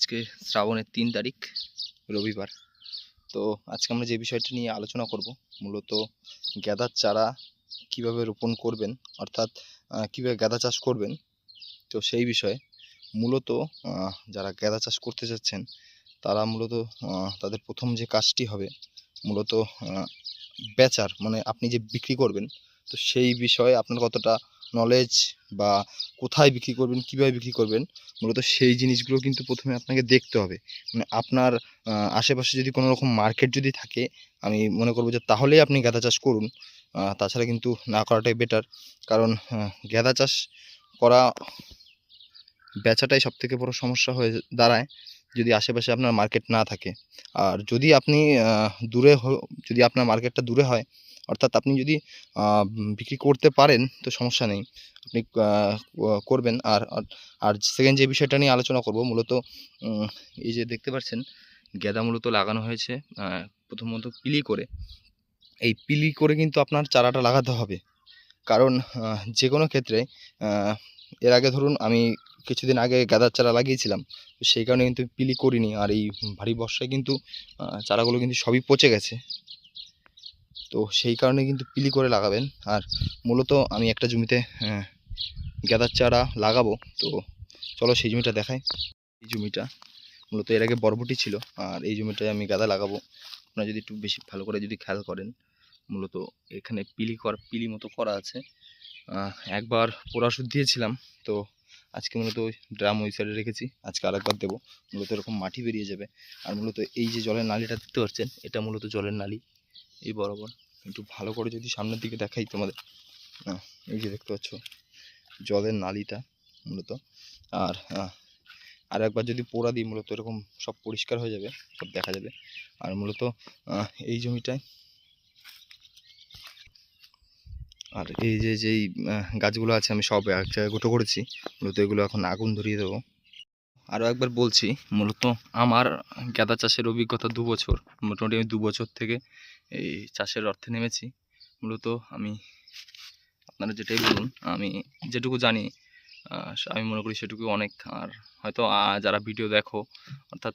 আজকে শ্রাবণের তিন তারিখ, রবিবার। তো আজকে আমরা যে বিষয়টা নিয়ে আলোচনা করব, মূলত গাঁদার চারা কীভাবে রোপণ করবেন, অর্থাৎ কীভাবে গাঁদা চাষ করবেন, তো সেই বিষয়ে মূলত যারা গাঁদা চাষ করতে যাচ্ছেন, তারা মূলত তাদের প্রথম যে কাজটি হবে, মূলত বেচার মানে আপনি যে বিক্রি করবেন, তো সেই বিষয়ে আপনার কতটা নলেজ বা কোথায় বিক্রি করবেন, কীভাবে বিক্রি করবেন, মূলত সেই জিনিসগুলো কিন্তু প্রথমে আপনাকে দেখতে হবে। মানে আপনার আশেপাশে যদি কোনো রকম মার্কেট যদি থাকে, আমি মনে করব যে তাহলেই আপনি গাঁদা চাষ করুন। তাছাড়া কিন্তু না করাটাই বেটার কারণ গাঁদা চাষ করা বেচাটাই সব থেকে বড় সমস্যা হয়ে দাঁড়ায় যদি আশেপাশে আপনার মার্কেট না থাকে। আর যদি আপনি দূরে যদি আপনার মার্কেটটা দূরে হয় অর্থাৎ আপনি যদি বিক্রি করতে পারেন, তো সমস্যা নেই। আপনি করবেন। আর, আর- সেকেন্ড যে বিষয়টা নিয়ে আলোচনা করব, মূলত এই যে দেখতে পাচ্ছেন গেঁদা মূলত লাগানো হয়েছে প্রথমত পিলি করে। এই পিলি করে কিন্তু আপনার চারাটা লাগাতে হবে। কারণ যে কোনো ক্ষেত্রে এর আগে ধরুন আমি কিছুদিন আগে গাঁদার চারা লাগিয়েছিলাম, তো সেই কারণে কিন্তু পিলি করিনি। আর এই ভারী বর্ষায় কিন্তু চারাগুলো কিন্তু সবই পচে গেছে। তো সেই কারণে কিন্তু পিলি করে লাগাবেন। আর মূলত আমি একটা জমিতে গাঁদার চারা লাগাবো। তো চলো সেই জমিটা দেখাই। এই জমিটা মূলত এর আগে বরবটি ছিল। আর এই জমিটায় আমি গাঁদা লাগাবো। আপনারা যদি একটু বেশি ভালো করে যদি খেয়াল করেন, মূলত এখানে পিলি করা, পিলি মতো করা আছে। একবার পোড়া ওষুধ দিয়েছিলাম। তো আজকে মূলত ড্রাম ওই সাইডে রেখেছি। আজকে আরেকবার দেবো। মূলত এরকম মাটি বেরিয়ে যাবে। আর মূলত এই যে জলের নালিটা দেখতে পাচ্ছেন, এটা মূলত জলের নালি। এই বরাবর। একটু ভালো করে যদি সামনের দিকে দেখাই তোমাদের। আহ, এই যে দেখতে পাচ্ছ জলের নালিটা মূলত। আর আর একবার যদি পোড়া দিই মূলত এরকম সব পরিষ্কার হয়ে যাবে সব দেখা যাবে। আর মূলত এই জমিটায় আর এই যে যেই গাছগুলো আছে আমি সব এক জায়গায় গোটো করেছি। মূলত এগুলো এখন আগুন ধরিয়ে দেবো। আরও একবার বলছি, মূলত আমার গাঁদা চাষের অভিজ্ঞতা দু বছর, মোটামুটি আমি দু বছর থেকে এই চাষের অর্থে নেমেছি। মূলত আমি, আপনারা যেটাই বলুন, আমি যেটুকু জানি আমি মনে করি সেটুকু অনেক। আর হয়তো যারা ভিডিও দেখো, অর্থাৎ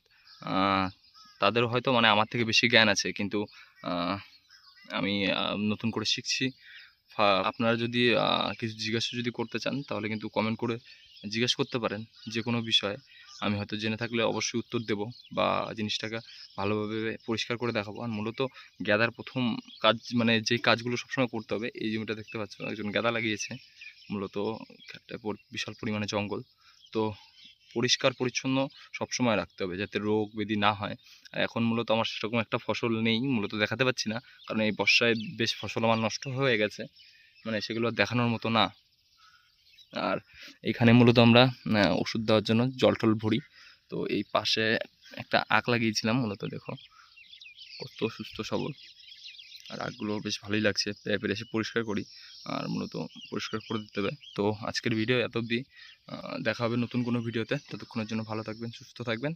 তাদের হয়তো মানে আমার থেকে বেশি জ্ঞান আছে। কিন্তু আমি নতুন করে শিখছি। আপনারা যদি কিছু জিজ্ঞাসা যদি করতে চান, তাহলে কিন্তু কমেন্ট করে জিজ্ঞেস করতে পারেন যে কোনো বিষয়ে। আমি হয়তো জেনে থাকলে অবশ্যই উত্তর দেব বা জিনিসটাকে ভালোভাবে পরিষ্কার করে দেখাবো। আর মূলত গ্যাদার প্রথম কাজ মানে যে কাজগুলো সবসময় করতে হবে, এই জমিটা দেখতে পাচ্ছ, একজন গ্যাদা লাগিয়েছে। মূলত একটা বিশাল পরিমাণে জঙ্গল। তো পরিষ্কার, পরিচ্ছন্ন সবসময় রাখতে হবে যাতে রোগ ব্যাধি না হয়। এখন মূলত আমার সেরকম একটা ফসল নেই, মূলত দেখাতে পাচ্ছি না। কারণ এই বর্ষায় বেশ ফসল আমার নষ্ট হয়ে গেছে। মানে সেগুলো দেখানোর মতো না। আর এখানে মূলত আমরা ওষুধ দেওয়ার জন্য জল টল ভরি। তো এই পাশে একটা আঁক লাগিয়েছিলাম, মূলত দেখো কত সুস্থ সবল। আর আঁকগুলো বেশ ভালোই লাগছে পেয়ে পেরে এসে পরিষ্কার করি আর মূলত পরিষ্কার করে দিতে হবে। তো আজকের ভিডিও এত অবধি দেখা হবে নতুন কোনো ভিডিওতে। ততক্ষণের জন্য ভালো থাকবেন, সুস্থ থাকবেন।